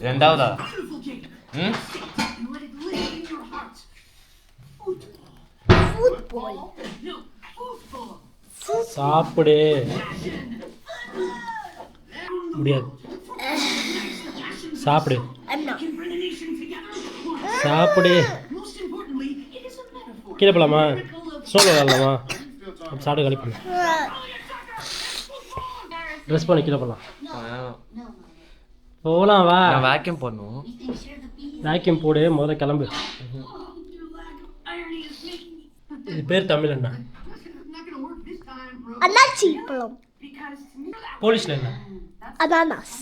ரெண்டாவதா. ம். சாப்பிடு. முடியாது சாப்பிடு. சாப்பிடு. கீழே போகலாமா ஸ்னோவில் விளாட்லாமா சாப்பிட்டு கழிப்பு ட்ரெஸ் பண்ணி கீழே போகலாம் போகலாம் வா நான் வேக்யூம் பண்ணும் வேக்யூம் போடு முதல்ல கிளம்பு. இது பேர் தமிழ் என்ன. அண்ணாச்சி பழம் போலீஸில் என்ன அனானாஸ்.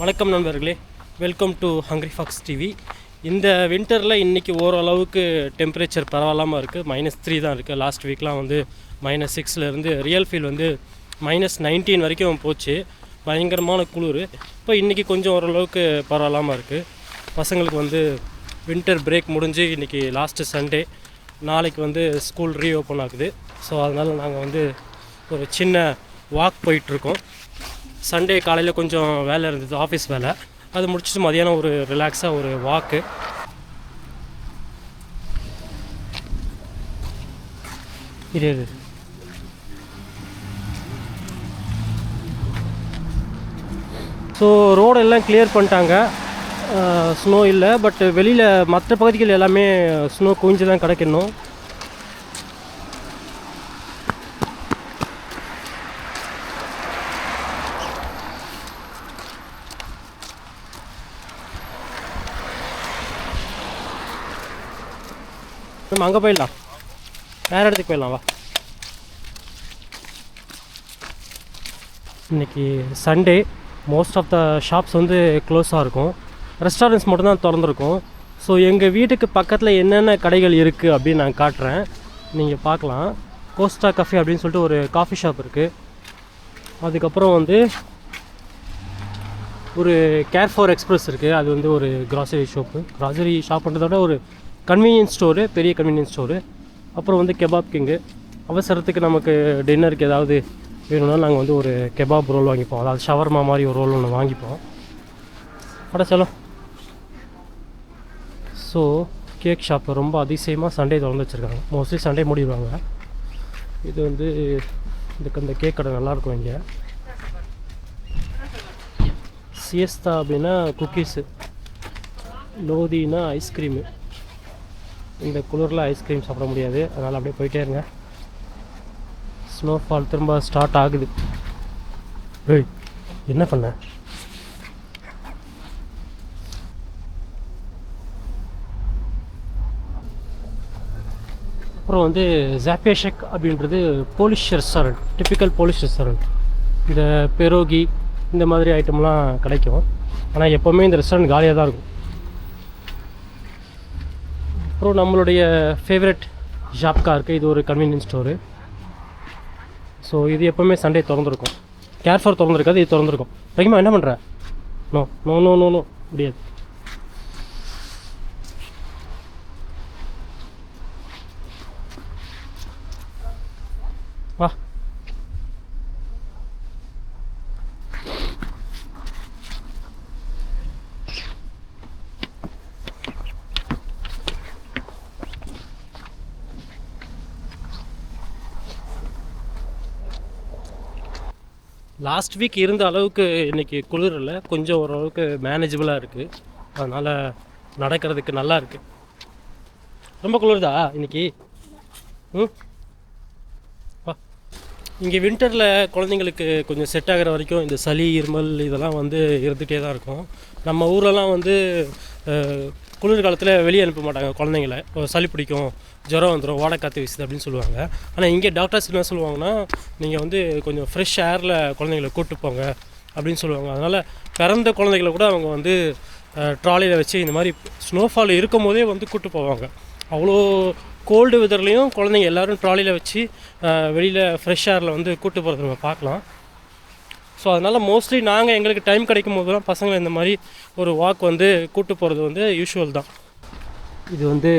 வணக்கம் நண்பர்களே welcome to Hungry Fox TV இந்த வின்டரில் இன்றைக்கி ஓரளவுக்கு டெம்பரேச்சர் பரவாயில்லாமல் இருக்குது மைனஸ் த்ரீ தான் இருக்குது லாஸ்ட் வீக்லாம் வந்து மைனஸ் சிக்ஸ்லேருந்து ரியல் ஃபீல் வந்து மைனஸ் நைன்டீன் வரைக்கும் போச்சு. பயங்கரமான குளிர். இப்போ இன்றைக்கி கொஞ்சம் ஓரளவுக்கு பரவாயில்லாமல் இருக்குது பசங்களுக்கு வந்து வின்டர் பிரேக் முடிஞ்சு இன்றைக்கி லாஸ்ட்டு சண்டே நாளைக்கு வந்து ஸ்கூல் ரீஓப்பன் ஆகுது. ஸோ அதனால் நாங்கள் வந்து ஒரு சின்ன வாக் போயிட்டுருக்கோம் சண்டே காலையில் கொஞ்சம் வேலை இருந்தது ஆஃபீஸ் வேலை. அது முடிச்சுட்டு மதியானம் ஒரு ரிலாக்ஸாக ஒரு வாக்கு இரு ஸோ ரோடெல்லாம் கிளியர் பண்ணிட்டாங்க. ஸ்னோ இல்லை பட் வெளியில் மற்ற பகுதிகள் எல்லாமே ஸ்னோ குவிஞ்சு தான் கிடைக்கணும். நம்ம அங்கே போயிடலாம். வேறு இடத்துக்கு போயிடலாம் வா. இன்னைக்கு Sunday most of the shops வந்து க்ளோஸாக இருக்கும். ரெஸ்டாரண்ட்ஸ் மட்டும்தான் திறந்துருக்கும். ஸோ எங்கள் வீட்டுக்கு பக்கத்தில் என்னென்ன கடைகள் இருக்குது அப்படின்னு நான் காட்டுறேன். நீங்கள் பார்க்கலாம். கோஸ்டா கஃபே அப்படின்னு சொல்லிட்டு ஒரு காஃபி ஷாப் இருக்குது அதுக்கப்புறம் வந்து ஒரு கேர் ஃபார் எக்ஸ்பிரஸ் இருக்குது அது வந்து ஒரு க்ராசரி ஷாப்பு க்ராசரி ஷாப்ன்றதை விட ஒரு கன்வீனியன்ஸ் ஸ்டோரு பெரிய கன்வீனியன்ஸ் ஸ்டோரு அப்புறம் வந்து கெபாப் கிங்கு அவசரத்துக்கு நமக்கு டின்னருக்கு ஏதாவது வேணும்னா நாங்கள் வந்து ஒரு கெபாப் ரோல் வாங்கிப்போம். அதாவது ஷவர்மா மாதிரி ஒரு ரோல் ஒன்று வாங்கிப்போம். அட செல்லம். ஸோ கேக் ஷாப்பு ரொம்ப அதிசயமாக சண்டே திறந்து வச்சுருக்காங்க. மோஸ்ட்லி சண்டே மூடிடுவாங்க இது வந்து இதுக்கு அந்த கேக் கடை நல்லாயிருக்கும் இங்கே. சியஸ்தா அப்படின்னா குக்கீஸு லோதினா ஐஸ்கிரீமு இந்த குளிரில் ஐஸ்கிரீம் சாப்பிட முடியாது. அதனால் அப்படியே போயிட்டே இருங்க. ஸ்னோஃபால் திரும்ப ஸ்டார்ட் ஆகுது. ஏய் என்ன பண்ண? அப்புறம் வந்து ஜாப்பேஷக் அப்படின்றது Polish restaurant typical Polish restaurant இந்த பெரோகி இந்த மாதிரி ஐட்டம்லாம் கிடைக்கும். ஆனால் எப்போவுமே இந்த ரெஸ்டாரண்ட் காலியாக தான் இருக்கும். அப்புறம் நம்மளுடைய ஃபேவரட் ஷாப்கா இருக்குது இது ஒரு கன்வீனியன்ஸ் ஸ்டோரு ஸோ இது எப்போவுமே சண்டே திறந்துருக்கும். கேர்ஃபார் திறந்துருக்காது இது திறந்துருக்கும். ரஹிமா என்ன பண்ணுற no no no no no முடியாது வா லாஸ்ட் வீக் இருந்த அளவுக்கு இன்னைக்கு குளிர் இல்லை. கொஞ்சம் ஓரளவுக்கு மேனேஜபிளாக இருக்குது அதனால் நடக்கிறதுக்கு நல்லா இருக்குது ரொம்ப குளிர்தா இன்னைக்கு? ம்? வா. இங்கே வின்டரில் குழந்தைங்களுக்கு கொஞ்சம் செட் ஆகிற வரைக்கும் இந்த சளி இருமல் இதெல்லாம் வந்து இருந்துகிட்டே தான் இருக்கும். நம்ம ஊரெல்லாம் வந்து குளிர் காலத்தில் வெளியே அனுப்ப மாட்டாங்க குழந்தைங்கள. சளி பிடிக்கும் ஜுரம் வந்துடும் ஓடக்காற்று வீசுது அப்படின்னு சொல்லுவாங்க. ஆனால் இங்கே டாக்டர்ஸ் என்ன சொல்லுவாங்கன்னா நீங்கள் வந்து கொஞ்சம் ஃப்ரெஷ் ஏரில் குழந்தைங்கள கூப்பிட்டு போங்க அப்படின்னு சொல்லுவாங்க. அதனால் பிறந்த குழந்தைங்கள கூட அவங்க வந்து ட்ராலியில் வச்சு இந்த மாதிரி ஸ்னோஃபால் இருக்கும் போதே வந்து கூப்பிட்டு போவாங்க. அவ்வளோ கோல்டு வெதர்லேயும் குழந்தைங்க எல்லோரும் ட்ராலியில் வச்சு வெளியில் ஃப்ரெஷ் ஏரில் வந்து கூப்பிட்டு போகிறத நம்ம பார்க்கலாம். ஸோ அதனால் மோஸ்ட்லி நாங்கள் எங்களுக்கு டைம் கிடைக்கும் போதெல்லாம் பசங்களை இந்த மாதிரி ஒரு வாக் வந்து கூப்பிட்டு போகிறது வந்து யூஷுவல் தான். இது வந்து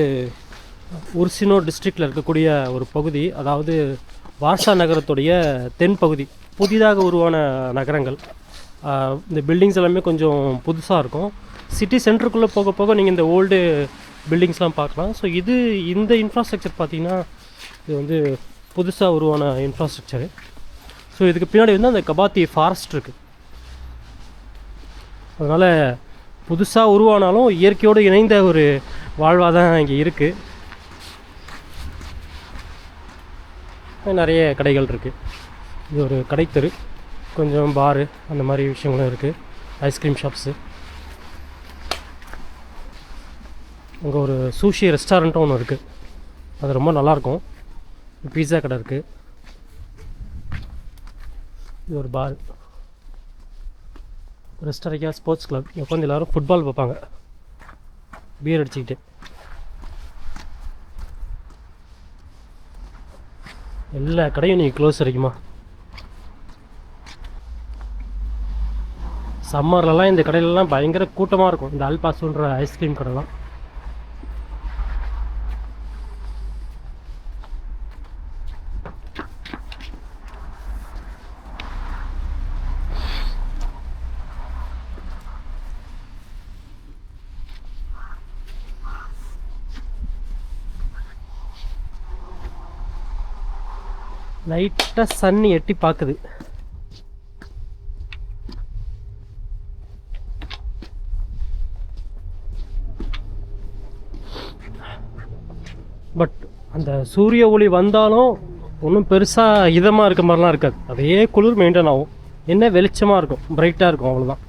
உர்சினோ டிஸ்ட்ரிக்டில் இருக்கக்கூடிய ஒரு பகுதி. அதாவது வார்சா நகரத்துடைய தென் பகுதி. புதிதாக உருவான நகரங்கள். இந்த பில்டிங்ஸ் எல்லாமே கொஞ்சம் புதுசாக இருக்கும். சிட்டி சென்டருக்குள்ளே போக போக நீங்கள் இந்த ஓல்டு பில்டிங்ஸ்லாம் பார்க்கலாம். ஸோ இது இந்த இன்ஃப்ராஸ்ட்ரக்சர் பார்த்திங்கன்னா இது வந்து புதுசாக உருவான இன்ஃப்ராஸ்ட்ரக்சரு ஸோ இதுக்கு பின்னாடி வந்து அந்த கபாத்தி ஃபாரஸ்ட் இருக்குது அதனால் புதுசாக உருவானாலும் இயற்கையோடு இணைந்த ஒரு வாழ்வாக தான் இங்கே இருக்குது நிறைய கடைகள் இருக்குது இது ஒரு கடைத்தெரு. கொஞ்சம் பாரு அந்த மாதிரி விஷயங்களும் இருக்குது ஐஸ்கிரீம் ஷாப்ஸு அங்கே ஒரு சூஷி ரெஸ்டாரண்ட்டும் ஒன்று இருக்குது அது ரொம்ப நல்லாயிருக்கும் பீஸா கடை இருக்குது இது ஒரு பார் ரெஸ்டரைக்கா ஸ்போர்ட்ஸ் கிளப் உட்காந்து எல்லாரும் ஃபுட்பால் பார்ப்பாங்க பியர் அடிச்சுக்கிட்டு. எல்லா கடையும் நீங்கள் க்ளோஸ் வரைக்குமா சம்மர்லலாம் இந்த கடையிலலாம் பயங்கர கூட்டமாக இருக்கும். இந்த அல்பாசுன்ற ஐஸ்கிரீம் கடைலாம். லைட்டாக சன் எட்டி பார்க்குது பட் அந்த சூரிய ஒளி வந்தாலும் ஒன்றும் பெருசாக இதமாக இருக்க மாதிரிலாம் இருக்காது. அதே குளிர் மெயின்டைன் ஆகும். என்ன வெளிச்சமாக இருக்கும் பிரைட்டாக இருக்கும் அவ்வளோதான்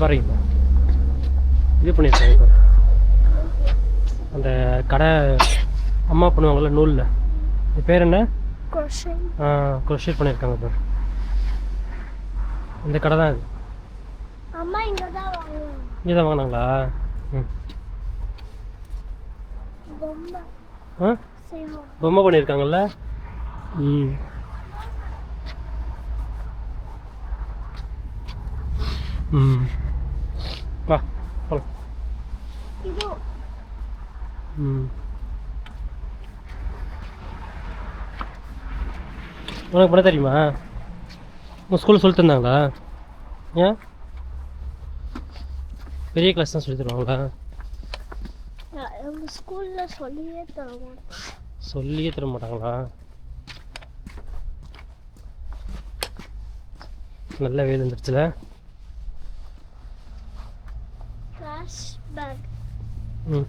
இது பாருங்க இது பண்ணியிருக்காங்க அந்த கடை அம்மா பண்ணுவாங்கள்ல நூலில். இது பேர் என்ன. க்ரோஷேட் பண்ணியிருக்காங்க இப்போ. இந்த கடை தான் இது. அம்மா இங்க தான் இங்கே தான் வாங்கினாங்களா? ம். ஆ? பொம்மை பண்ணியிருக்காங்கல்ல? ம். ம் வா போலாம் இது ம் உனக்கு பண்ண தெரியுமா? உங்கள் ஸ்கூலில் சொல்லி தந்தாங்களா? ஏன்? பெரிய கிளாஸ் தான் சொல்லி தருவாங்களா? நான் எங்க ஸ்கூல்ல சொல்லியே தருவோம் சொல்லியே தர மாட்டாங்களா? நல்ல வெயில் வந்துருச்சுல? கிளாஸ் பேக் ம்.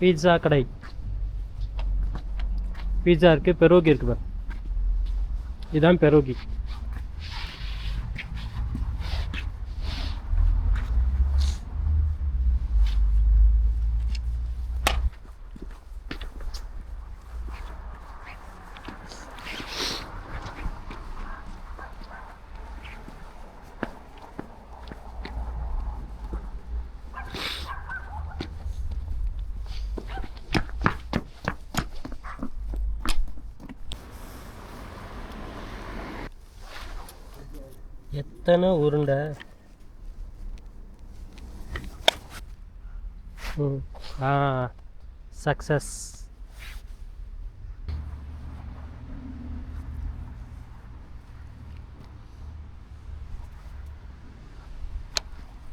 பீட்சா கடை பீட்சா இருக்கு பெரோகி இருக்கு பாரு இதுதான் பெரோகி எத்தனை உருண்டை? ம். ஆ சக்ஸஸ்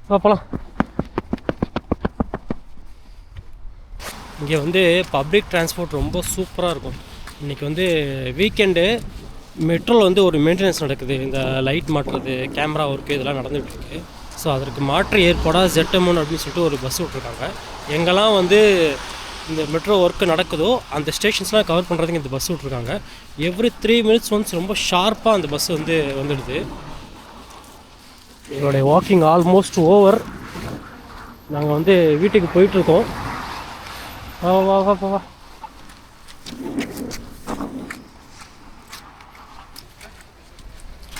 போகலாம் இங்கே வந்து பப்ளிக் டிரான்ஸ்போர்ட் ரொம்ப சூப்பராக இருக்கும். இன்றைக்கி வந்து வீக்கெண்டு மெட்ரோவில் வந்து ஒரு மெயின்டெனன்ஸ் நடக்குது. இந்த லைட் மாட்டுறது கேமரா ஒர்க்கு இதெல்லாம் நடந்துகிட்டு இருக்கு ஸோ அதற்கு மாற்று ஏற்பாடாக ஜெட்டமோன் அப்படின்னு சொல்லிட்டு ஒரு பஸ் விட்ருக்காங்க எங்கெல்லாம் வந்து இந்த மெட்ரோ ஒர்க்கு நடக்குதோ அந்த ஸ்டேஷன்ஸ்லாம் கவர் பண்ணுறதுக்கு இந்த பஸ் விட்ருக்காங்க எவ்ரி த்ரீ மினிட்ஸ் ஒன்ஸ் ரொம்ப ஷார்ப்பாக அந்த பஸ் வந்து வந்துடுது. எங்களுடைய வாக்கிங் ஆல்மோஸ்ட் ஓவர் நாங்கள் வந்து வீட்டுக்கு போயிட்டுருக்கோம் வா வா வா வா.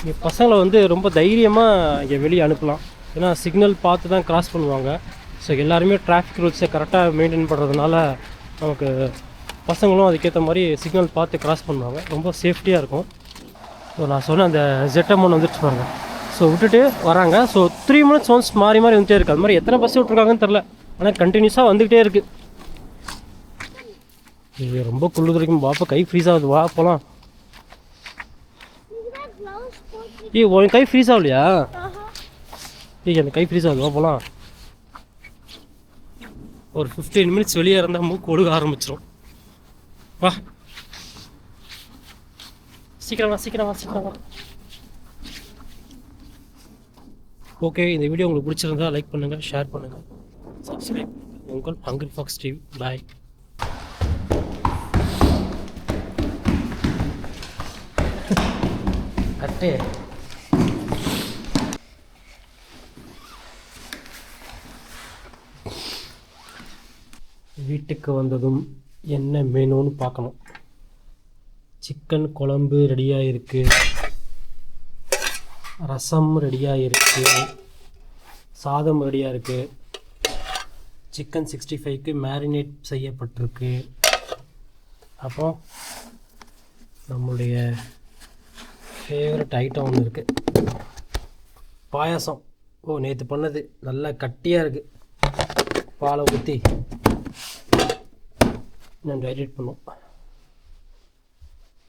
இங்கே பசங்களை வந்து ரொம்ப தைரியமாக இங்கே வெளியே அனுப்பலாம். ஏன்னா சிக்னல் பார்த்து தான் கிராஸ் பண்ணுவாங்க. ஸோ எல்லாருமே டிராஃபிக் ரூல்ஸை கரெக்டாக மெயின்டைன் பண்ணுறதுனால நமக்கு பசங்களும் அதுக்கேற்ற மாதிரி சிக்னல் பார்த்து கிராஸ் பண்ணுவாங்க. ரொம்ப சேஃப்டியாக இருக்கும். ஸோ நான் சொன்ன அந்த ஜெட்டமோன் வந்துட்டு பாருங்க. ஸோ விட்டுட்டு வராங்க. ஸோ த்ரீ மினிட்ஸ் ஒன்ஸ் மாறி மாறி வந்துட்டே இருக்குது அது மாதிரி எத்தனை பஸ் விட்ருக்காங்கன்னு தெரில ஆனால் கண்டினியூஸாக வந்துக்கிட்டே இருக்குது ரொம்ப குளிர் வரைக்கும் பாப்பா கை ஃப்ரீஸ் ஆகுது. வா போகலாம் ஏய் உன் கை ஃப்ரீஸ் ஆகலையா? ஏய் அந்த கை ஃப்ரீஸ் ஆகுது போகலாம் ஒரு ஃபிஃப்டீன் மினிட்ஸ் வெளியே இருந்தால் மூக்கு ஒழுக ஆரம்பிச்சிரும். வா. சீக்கிரம் வா சீக்கிரம் வா சீக்கிரம் வா. ஓகே இந்த வீடியோ உங்களுக்கு பிடிச்சிருந்தா லைக் பண்ணுங்கள் ஷேர் பண்ணுங்கள் சப்ஸ்கிரைப் உங்கள் ஹங்கரி ஃபாக்ஸ் டிவி பாய் கட்டு வீட்டுக்கு வந்ததும் என்ன மெனுன்னு பார்க்கணும். சிக்கன் குழம்பு ரெடியாக இருக்குது ரசம் ரெடியாக இருக்குது சாதம் ரெடியாக இருக்குது சிக்கன் சிக்ஸ்டி ஃபைவ்க்கு மேரினேட் செய்யப்பட்டிருக்கு. அப்புறம் நம்மளுடைய ஃபேவரட் ஐட்டம் ஒன்று இருக்குது பாயாசம். ஓ நேற்று பண்ணது நல்லா கட்டியாக இருக்குது பாலை ஊற்றி நான் எடிட் பண்ணுவோம்